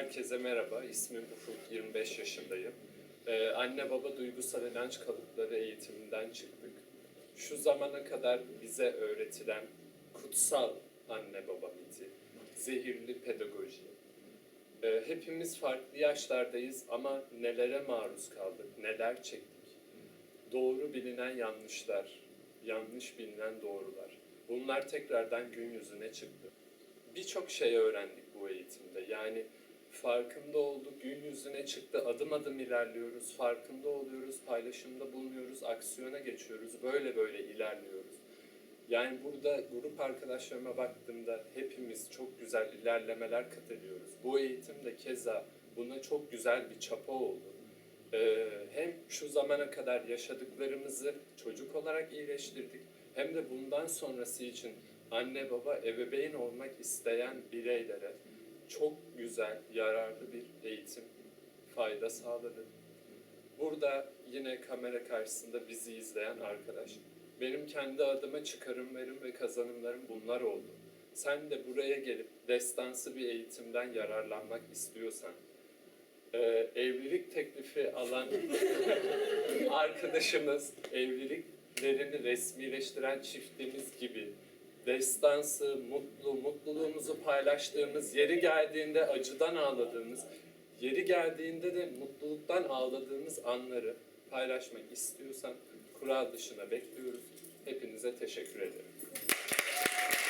Herkese merhaba, ismim Ufuk, 25 yaşındayım. Ee, anne baba duygusal inanç kalıpları eğitiminden çıktık. Şu zamana kadar bize öğretilen kutsal anne baba miti, zehirli pedagoji. Ee, hepimiz farklı yaşlardayız ama nelere maruz kaldık, neler çektik. Doğru bilinen yanlışlar, yanlış bilinen doğrular. Bunlar tekrardan gün yüzüne çıktı. Birçok şey öğrendik bu eğitimde. Yani farkında olduk, gün yüzüne çıktı, adım adım ilerliyoruz, farkında oluyoruz, paylaşımda bulunuyoruz, aksiyona geçiyoruz, böyle böyle ilerliyoruz. Yani burada grup arkadaşlarıma baktığımda hepimiz çok güzel ilerlemeler kat ediyoruz. Bu eğitim de keza buna çok güzel bir çapa oldu. Ee, hem şu zamana kadar yaşadıklarımızı çocuk olarak iyileştirdik hem de bundan sonrası için anne baba ebeveyn olmak isteyen bireylere çok güzel, yararlı bir eğitim fayda sağladı. Burada yine kamera karşısında bizi izleyen arkadaş. Benim kendi adıma çıkarımlarım ve kazanımlarım bunlar oldu. Sen de buraya gelip destansı bir eğitimden yararlanmak istiyorsan, e, evlilik teklifi alan arkadaşımız, evliliklerini resmileştiren çiftimiz gibi destansı, mutlu, mutluluğumuzu paylaştığımız, yeri geldiğinde acıdan ağladığımız, yeri geldiğinde de mutluluktan ağladığımız anları paylaşmak istiyorsan kural dışına bekliyoruz. Hepinize teşekkür ederim.